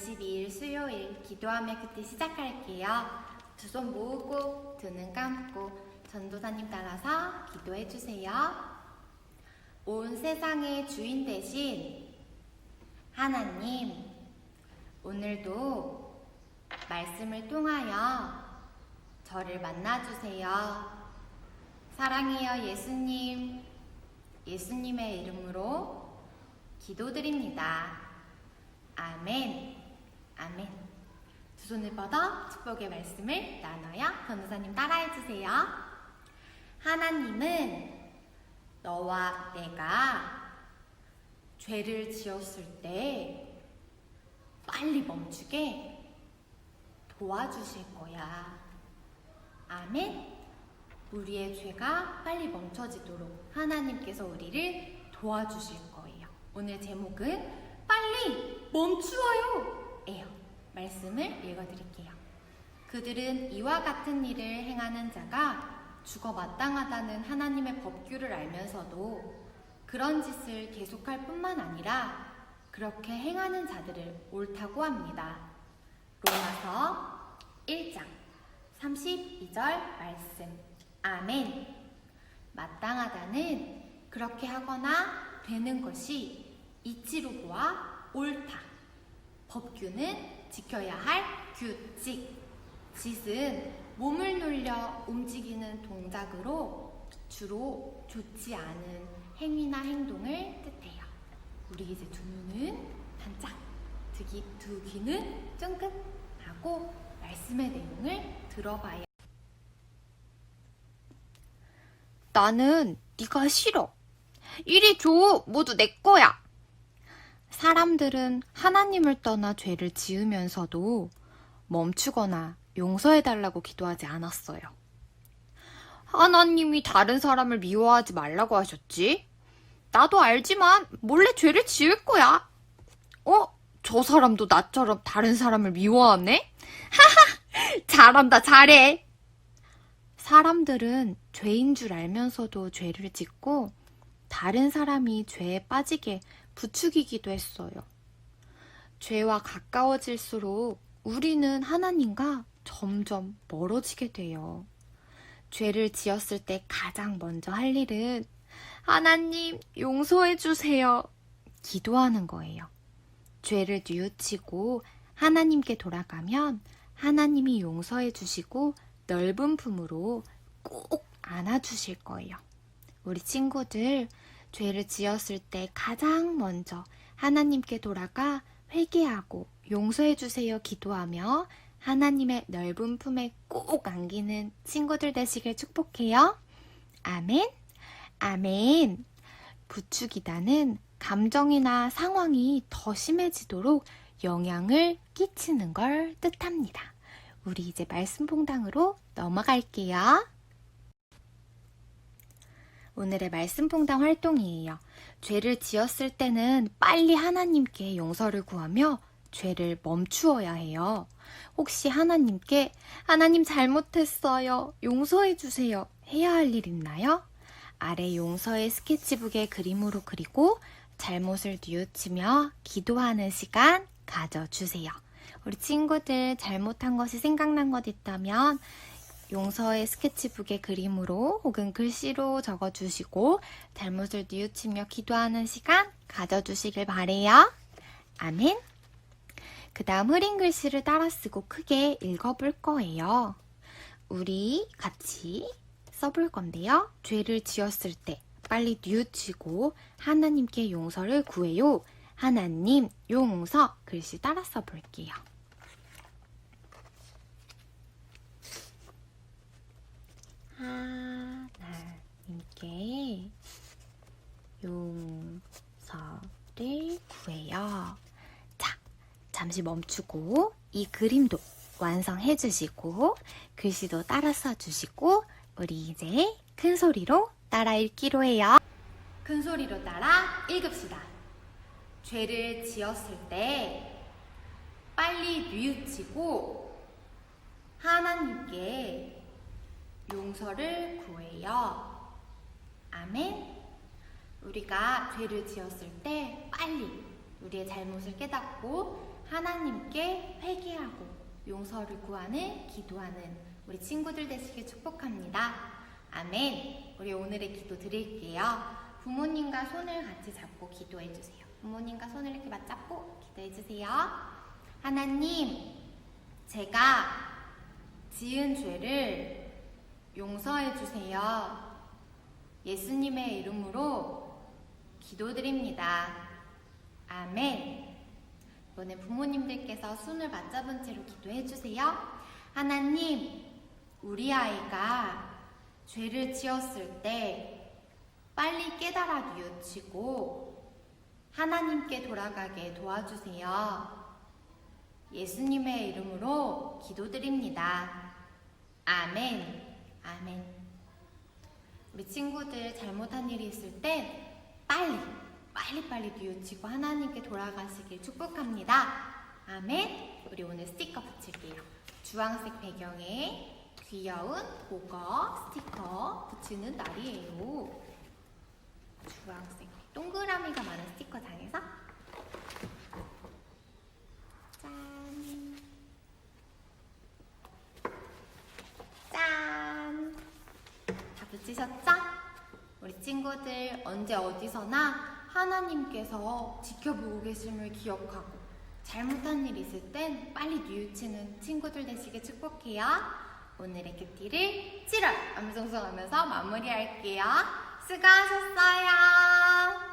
7월 22일 수요일 기도하며 그때 시작할게요. 두 손 모으고 두 눈 감고 전도사님 따라서 기도해 주세요. 온 세상의 주인 대신 하나님, 오늘도 말씀을 통하여 저를 만나주세요. 사랑해요, 예수님. 예수님의 이름으로 기도드립니다. 아멘. 아멘. 두 손을 뻗어 축복의 말씀을 나눠요. 변호사님 따라해 주세요. 하나님은 너와 내가 죄를 지었을 때 빨리 멈추게 도와주실 거야. 아멘. 우리의 죄가 빨리 멈춰지도록 하나님께서 우리를 도와주실 거예요. 오늘 제목은 빨리 멈추어요! 에요. 말씀을 읽어드릴게요. 그들은 이와 같은 일을 행하는 자가 죽어 마땅하다는 하나님의 법규를 알면서도 그런 짓을 계속할 뿐만 아니라 그렇게 행하는 자들을 옳다고 합니다. 로마서 1장 32절 말씀. 아멘. 마땅하다는 그렇게 하거나 되는 것이 이치로 보아 옳다. 법규는 지켜야 할 규칙. 짓은 몸을 놀려 움직이는 동작으로 주로 좋지 않은 행위나 행동을 뜻해요. 우리 이제 두 눈은 반짝, 두, 귀, 두 귀는 쫑긋 하고 말씀의 내용을 들어봐야 나는 네가 싫어. 이리 줘. 모두 내 거야. 사람들은 하나님을 떠나 죄를 지으면서도 멈추거나 용서해달라고 기도하지 않았어요. 하나님이 다른 사람을 미워하지 말라고 하셨지? 나도 알지만 몰래 죄를 지을 거야. 어? 저 사람도 나처럼 다른 사람을 미워하네? 하하! 잘한다, 잘해. 사람들은 죄인 줄 알면서도 죄를 짓고 다른 사람이 죄에 빠지게 부추기기도 했어요. 죄와 가까워질수록 우리는 하나님과 점점 멀어지게 돼요. 죄를 지었을 때 가장 먼저 할 일은 하나님 용서해 주세요. 기도하는 거예요. 죄를 뉘우치고 하나님께 돌아가면 하나님이 용서해 주시고 넓은 품으로 꼭 안아주실 거예요. 우리 친구들, 죄를 지었을 때 가장 먼저 하나님께 돌아가 회개하고 용서해 주세요 기도하며 하나님의 넓은 품에 꼭 안기는 친구들 되시길 축복해요. 아멘. 아멘. 부추기다는 감정이나 상황이 더 심해지도록 영향을 끼치는 걸 뜻합니다. 우리 이제 말씀 봉당으로 넘어갈게요. 오늘의 말씀 봉당 활동이에요. 죄를 지었을 때는 빨리 하나님께 용서를 구하며 죄를 멈추어야 해요. 혹시 하나님께 하나님 잘못했어요. 용서해 주세요. 해야 할 일 있나요? 아래 용서의 스케치북에 그림으로 그리고 잘못을 뉘우치며 기도하는 시간 가져주세요. 우리 친구들 잘못한 것이 생각난 것 있다면 용서의 스케치북에 그림으로 혹은 글씨로 적어주시고 잘못을 뉘우치며 기도하는 시간 가져주시길 바래요. 아멘. 그 다음 흐린 글씨를 따라 쓰고 크게 읽어볼 거예요. 우리 같이 써볼 건데요. 죄를 지었을 때 빨리 뉘우치고 하나님께 용서를 구해요. 하나님 용서 글씨 따라 써볼게요. 하나님께 용서를 구해요. 자, 잠시 멈추고 이 그림도 완성해 주시고 글씨도 따라 써 주시고 우리 이제 큰 소리로 따라 읽기로 해요. 큰 소리로 따라 읽읍시다. 죄를 지었을 때 빨리 뉘우치고 하나님께 용서를 구해요. 아멘. 우리가 죄를 지었을 때 빨리 우리의 잘못을 깨닫고 하나님께 회개하고 용서를 구하는 기도하는 우리 친구들 되시길 축복합니다. 아멘. 우리 오늘의 기도 드릴게요. 부모님과 손을 같이 잡고 기도해 주세요. 부모님과 손을 이렇게 맞잡고 기도해 주세요. 하나님, 제가 지은 죄를 용서해 주세요. 예수님의 이름으로 기도드립니다. 아멘. 이번에 부모님들께서 손을 맞잡은 채로 기도해 주세요. 하나님, 우리 아이가 죄를 지었을 때 빨리 깨달아 뉘우치고 하나님께 돌아가게 도와주세요. 예수님의 이름으로 기도드립니다. 아멘. 아멘. 우리 친구들 잘못한 일이 있을 땐 빨리, 빨리빨리 뉘우치고 하나님께 돌아가시길 축복합니다. 아멘. 우리 오늘 스티커 붙일게요. 주황색 배경에 귀여운 보거 스티커 붙이는 날이에요. 주황색 동그라미가 많은 스티커 장에서 짠. 짠. 다 붙이셨죠? 우리 친구들 언제 어디서나 하나님께서 지켜보고 계심을 기억하고 잘못한 일 있을 땐 빨리 뉘우치는 친구들 되시길 축복해요. 오늘의 큐티를 7월 암송송하면서 마무리할게요. 수고하셨어요.